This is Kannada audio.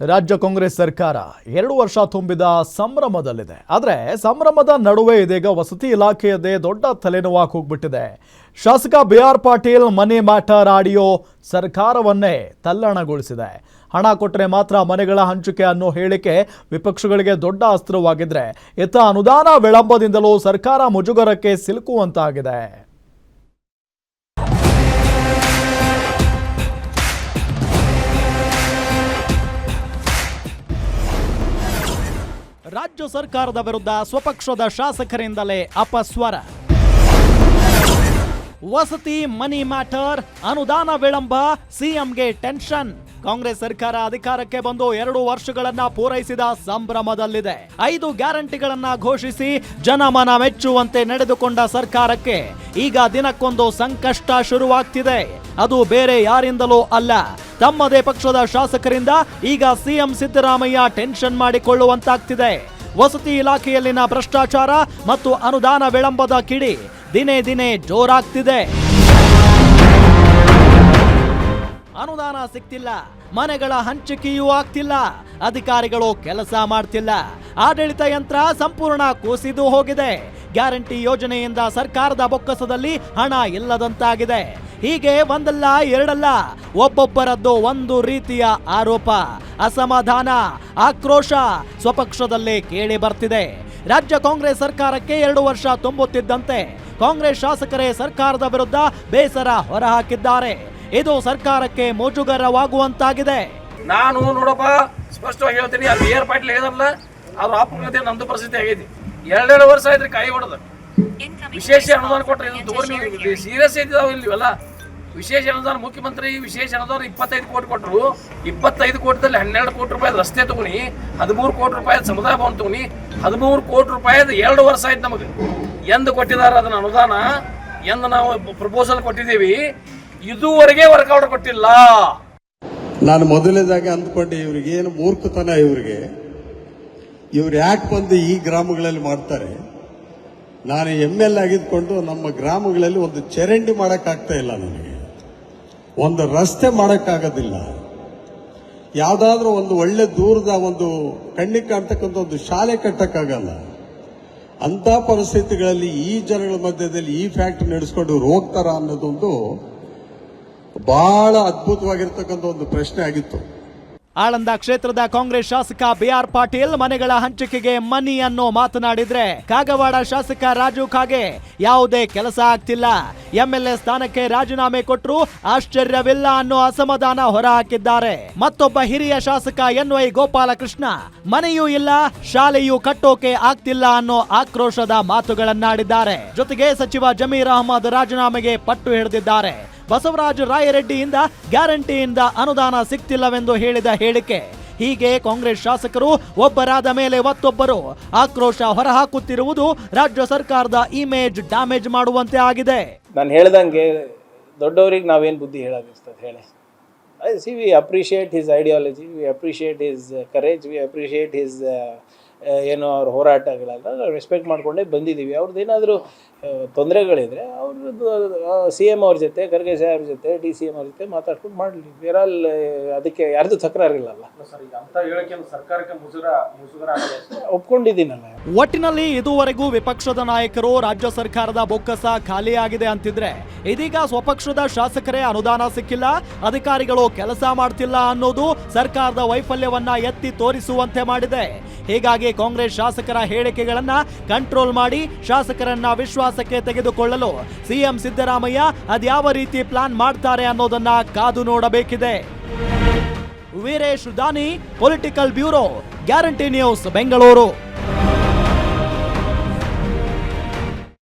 ರಾಜ್ಯ ಕಾಂಗ್ರೆಸ್ ಸರ್ಕಾರ ಎರಡು ವರ್ಷ ತುಂಬಿದ ಸಂಭ್ರಮದಲ್ಲಿದೆ. ಆದರೆ ಸಂಭ್ರಮದ ನಡುವೆ ಇದೀಗ ವಸತಿ ಇಲಾಖೆಯದೇ ದೊಡ್ಡ ತಲೆನೋವಾಗಿ ಹೋಗ್ಬಿಟ್ಟಿದೆ. ಶಾಸಕ B R Patil money matter audio ಸರ್ಕಾರವನ್ನೇ ತಲ್ಲಣಗೊಳಿಸಿದೆ. ಹಣ ಕೊಟ್ಟರೆ ಮಾತ್ರ ಮನೆಗಳ ಹಂಚಿಕೆ ಅನ್ನೋ ಹೇಳಿಕೆ ವಿಪಕ್ಷಗಳಿಗೆ ದೊಡ್ಡ ಅಸ್ತ್ರವಾಗಿದ್ರೆ, ಇತ್ತ ಅನುದಾನ ವಿಳಂಬದಿಂದಲೂ ಸರ್ಕಾರ ಮುಜುಗರಕ್ಕೆ ಸಿಲುಕುವಂತಾಗಿದೆ. ರಾಜ್ಯ ಸರ್ಕಾರದ ವಿರುದ್ಧ ಸ್ವಪಕ್ಷದ ಶಾಸಕರಿಂದಲೇ ಅಪಸ್ವರ. ವಸತಿ ಮನಿ ಮ್ಯಾಟರ್ ಅನುದಾನ ವಿಳಂಬ, ಸಿಎಂಗೆ ಟೆನ್ಷನ್. ಕಾಂಗ್ರೆಸ್ ಸರ್ಕಾರ ಅಧಿಕಾರಕ್ಕೆ ಬಂದು ಎರಡು ವರ್ಷಗಳನ್ನ ಪೂರೈಸಿದ ಸಂಭ್ರಮದಲ್ಲಿದೆ. ಐದು ಗ್ಯಾರಂಟಿಗಳನ್ನ ಘೋಷಿಸಿ ಜನಮನ ಮೆಚ್ಚುವಂತೆ ನಡೆದುಕೊಂಡ ಸರ್ಕಾರಕ್ಕೆ ಈಗ ದಿನಕ್ಕೊಂದು ಸಂಕಷ್ಟ ಶುರುವಾಗ್ತಿದೆ. ಅದು ಬೇರೆ ಯಾರಿಂದಲೂ ಅಲ್ಲ. ತಮ್ಮದೇ ಪಕ್ಷದ ಶಾಸಕರಿಂದ ಈಗ ಸಿಎಂ ಸಿದ್ದರಾಮಯ್ಯ ಟೆನ್ಷನ್ ಮಾಡಿಕೊಳ್ಳುವಂತಾಗ್ತಿದೆ. ವಸತಿ ಇಲಾಖೆಯಲ್ಲಿನ ಭ್ರಷ್ಟಾಚಾರ ಮತ್ತು ಅನುದಾನ ವಿಳಂಬದ ಕಿಡಿ ದಿನೇ ದಿನೇ ಜೋರಾಗ್ತಿದೆ. ಅನುದಾನ ಸಿಗ್ತಿಲ್ಲ ಮನೆಗಳ ಹಂಚಿಕೆಯೂ ಆಗ್ತಿಲ್ಲ, ಅಧಿಕಾರಿಗಳು ಕೆಲಸ ಮಾಡ್ತಿಲ್ಲ. ಆಡಳಿತ ಯಂತ್ರ ಸಂಪೂರ್ಣ ಕುಸಿದು ಹೋಗಿದೆ. ಗ್ಯಾರಂಟಿ ಯೋಜನೆಯಿಂದ ಸರ್ಕಾರದ ಬೊಕ್ಕಸದಲ್ಲಿ ಹಣ ಇಲ್ಲದಂತಾಗಿದೆ. ಹೀಗೆ ಒಂದಲ್ಲ, ಎರಡಲ್ಲ, ಒಬ್ಬೊಬ್ಬರದ್ದು ಒಂದು ರೀತಿಯ ಆರೋಪ, ಅಸಮಾಧಾನ, ಆಕ್ರೋಶ ಸ್ವಪಕ್ಷದಲ್ಲೇ ಕೇಳಿ ಬರ್ತಿದೆ. ರಾಜ್ಯ ಕಾಂಗ್ರೆಸ್ ಸರ್ಕಾರಕ್ಕೆ ಎರಡು ವರ್ಷ ತುಂಬುತ್ತಿದ್ದಂತೆ ಕಾಂಗ್ರೆಸ್ ಶಾಸಕರೇ ಸರ್ಕಾರದ ವಿರುದ್ಧ ಬೇಸರ ಹೊರಹಾಕಿದ್ದಾರೆ. ಇದು ಸರ್ಕಾರಕ್ಕೆ ಮೋಜುಗರವಾಗುವಂತಾಗಿದೆ. ನಾನು ನೋಡಪ್ಪ ಸ್ಪಷ್ಟವಾಗಿ ಹೇಳ್ತೀನಿ ಅಲ್ಲಿ ಏರ್ ಪಾಟ್ಲಿ ಹೇಳಿದ್ರಲ್ಲ ಅವ್ರ ಅಪಘಾತ ನಮ್ದು ಪರಿಸ್ಥಿತಿ ಆಗೈತಿ ಎರಡೆರಡು ವರ್ಷ ಇದ್ರೆ ಕಾಯಿ ಹೊಡೆದ. ವಿಶೇಷ ಅನುದಾನ ಕೊಟ್ಟರೆ ಇದು ಸೀರಿಯಸ್ ಐತಿದಾವ ಇಲ್ವಲ್ಲ? ವಿಶೇಷ ಅನುದಾನ ಮುಖ್ಯಮಂತ್ರಿ ವಿಶೇಷ ಅನುದಾನ ಇಪ್ಪತ್ತೈದು ಕೋಟಿ ಕೊಟ್ಟರು ಇಪ್ಪತ್ತೈದು ಕೋಟಿದಲ್ಲಿ ಹನ್ನೆರಡು ಕೋಟಿ ರೂಪಾಯಿ ರಸ್ತೆ ತಗೊನಿ ಹದಿಮೂರು ಕೋಟಿ ರೂಪಾಯಿ ಸಮುದಾಯ ಭವನ ತಗೊನಿ ಹದಿಮೂರು ಕೋಟಿ ರೂಪಾಯಿದು ಎರಡು ವರ್ಷ ಆಯ್ತು ನಮಗೆ. ಎಂದು ಕೊಟ್ಟಿದ್ದಾರೆ ಅದನ್ನ ಅನುದಾನ, ಎಂದು ನಾವು ಪ್ರಪೋಸಲ್ ಕೊಟ್ಟಿದ್ದೀವಿ, ಇದುವರೆಗೆ ವರ್ಕೌಟ್ ಕೊಟ್ಟಿಲ್ಲ. ನಾನು ಮೊದಲನೇದಾಗಿ ಅಂದ್ಕೊಂಡೆ ಇವರಿಗೆ, ಏನು ಮೂರ್ಖತನ ಇವ್ರಿಗೆ. ಇವ್ರು ಯಾಕೆ ಬಂದು ಈ ಗ್ರಾಮಗಳಲ್ಲಿ ಮಾಡ್ತಾರೆ? ನಾನು ಎಂ ಎಲ್ ಆಗಿದ್ಕೊಂಡು ನಮ್ಮ ಗ್ರಾಮಗಳಲ್ಲಿ ಒಂದು ಚರಂಡಿ ಮಾಡೋಕ್ಕಾಗ್ತಾ ಇಲ್ಲ ನನಗೆ. ಒಂದು ರಸ್ತೆ ಮಾಡೋಕ್ಕಾಗೋದಿಲ್ಲ. ಯಾವುದಾದ್ರೂ ಒಂದು ಒಳ್ಳೆ ದೂರದ ಒಂದು ಕಣ್ಣಿಗೆ ಕಾಣ್ತಕ್ಕಂಥ ಒಂದು ಶಾಲೆ ಕಟ್ಟಕ್ಕಾಗಲ್ಲ. ಅಂಥ ಪರಿಸ್ಥಿತಿಗಳಲ್ಲಿ ಈ ಜನಗಳ ಮಧ್ಯದಲ್ಲಿ ಈ ಫ್ಯಾಕ್ಟ್ರಿ ನಡೆಸ್ಕೊಂಡು ಹೋಗ್ತಾರ ಅನ್ನೋದೊಂದು ಬಹಳ ಅದ್ಭುತವಾಗಿರ್ತಕ್ಕಂಥ ಒಂದು ಪ್ರಶ್ನೆ ಆಗಿತ್ತು. ಆಳಂದ ಕ್ಷೇತ್ರದ ಕಾಂಗ್ರೆಸ್ ಶಾಸಕ ಬಿಆರ್ ಪಾಟೀಲ್ ಮನೆಗಳ ಹಂಚಿಕೆಗೆ ಮನಿ ಅನ್ನೋ ಮಾತನಾಡಿದ್ರೆ ಕಾಗವಾಡ ಶಾಸಕ ರಾಜು ಖಾಗೆ ಯಾವುದೇ ಕೆಲಸ ಆಗ್ತಿಲ್ಲ. ಎಂಎಲ್ಎ ಸ್ಥಾನಕ್ಕೆ ರಾಜೀನಾಮೆ ಕೊಟ್ಟರು ಆಶ್ಚರ್ಯವಿಲ್ಲ ಅನ್ನೋ ಅಸಮಾಧಾನ ಹೊರಹಾಕಿದ್ದಾರೆ. ಮತ್ತೊಬ್ಬ ಹಿರಿಯ ಶಾಸಕ ಎನ್ ವೈ ಗೋಪಾಲಕೃಷ್ಣ, ಮನೆಯೂ ಇಲ್ಲ, ಶಾಲೆಯೂ ಕಟ್ಟೋಕೆ ಆಗ್ತಿಲ್ಲ ಅನ್ನೋ ಆಕ್ರೋಶದ ಮಾತುಗಳನ್ನಾಡಿದ್ದಾರೆ. ಜೊತೆಗೆ ಸಚಿವ ಜಮೀರ್ ಅಹಮದ್ ರಾಜೀನಾಮೆಗೆ ಪಟ್ಟು ಹಿಡಿದಿದ್ದಾರೆ. ಬಸವರಾಜ ರಾಯರೆಡ್ಡಿಯಿಂದ ಗ್ಯಾರಂಟಿಯಿಂದ ಅನುದಾನ ಸಿಗ್ತಿಲ್ಲವೆಂದು ಹೇಳಿದ ಹೇಳಿಕೆ. ಹೀಗೆ ಕಾಂಗ್ರೆಸ್ ಶಾಸಕರು ಒಬ್ಬರಾದ ಮೇಲೆ ಮತ್ತೊಬ್ಬರು. ಆಕ್ರೋಶ ಹೊರಹಾಕುತ್ತಿರುವುದು ರಾಜ್ಯ ಸರ್ಕಾರದ ಇಮೇಜ್ ಡ್ಯಾಮೇಜ್ ಮಾಡುವಂತೆ ಆಗಿದೆ. ನಾನು ಹೇಳ್ದಂಗೆ ದೊಡ್ಡವ್ರಿಗೆ ನಾವೇನು ಬುದ್ಧಿ ಹೇಳೋದಿಸ್ತದೆ, ಹೇಳಿ. See we appreciate his ideology we appreciate his courage we appreciate his ಏನು ಅವ್ರ ಹೋರಾಟಗಳೆಲ್ಲ ರೆಸ್ಪೆಕ್ಟ್ ಮಾಡ್ಕೊಂಡೇ ಬಂದಿದ್ದೀವಿ. ಅವ್ರದ್ದು ಏನಾದರೂ ತೊಂದರೆಗಳಿದ್ರೆ ಅವ್ರದ್ದು ಸಿ ಎಂ ಅವ್ರ ಜೊತೆ ಖರ್ಗೆ ಸಾಹೇಬ್ರ ಜೊತೆ ಡಿ ಸಿ ಎಂ ಅವ್ರ ಜೊತೆ ಮಾತಾಡ್ಕೊಂಡು ಮಾಡಲಿ. ಬೇರಲ್ ಅದಕ್ಕೆ ಯಾರ್ದು ತಕರಾರಿಲ್ಲಲ್ಲ. ಒಪ್ಕೊಂಡಿದ್ದೀನಲ್ಲ. ಒಟ್ಟಿನಲ್ಲಿ ಇದುವರೆಗೂ ವಿಪಕ್ಷದ ನಾಯಕರು ರಾಜ್ಯ ಸರ್ಕಾರದ ಬೊಕ್ಕಸ ಖಾಲಿಯಾಗಿದೆ ಅಂತಿದ್ರೆ ಇದೀಗ ಸ್ವಪಕ್ಷದ ಶಾಸಕರೇ ಅನುದಾನ ಸಿಕ್ಕಿಲ್ಲ ಅಧಿಕಾರಿಗಳು ಕೆಲಸ ಮಾಡ್ತಿಲ್ಲ ಅನ್ನೋದು ಸರ್ಕಾರದ ವೈಫಲ್ಯವನ್ನ ಎತ್ತಿ ತೋರಿಸುವಂತೆ ಮಾಡಿದೆ. ಹೀಗಾಗಿ ಕಾಂಗ್ರೆಸ್ ಶಾಸಕರ ಹೇಳಿಕೆಗಳನ್ನ ಕಂಟ್ರೋಲ್ ಮಾಡಿ ಶಾಸಕರನ್ನ ವಿಶ್ವಾಸಕ್ಕೆ ತೆಗೆದುಕೊಳ್ಳಲು ಸಿಎಂ ಸಿದ್ದರಾಮಯ್ಯ ಅದ್ಯಾವ ರೀತಿ ಪ್ಲಾನ್ ಮಾಡ್ತಾರೆ ಅನ್ನೋದನ್ನ ಕಾದು ನೋಡಬೇಕಿದೆ. Veeresh Dani political bureau guarantee news Bengaluru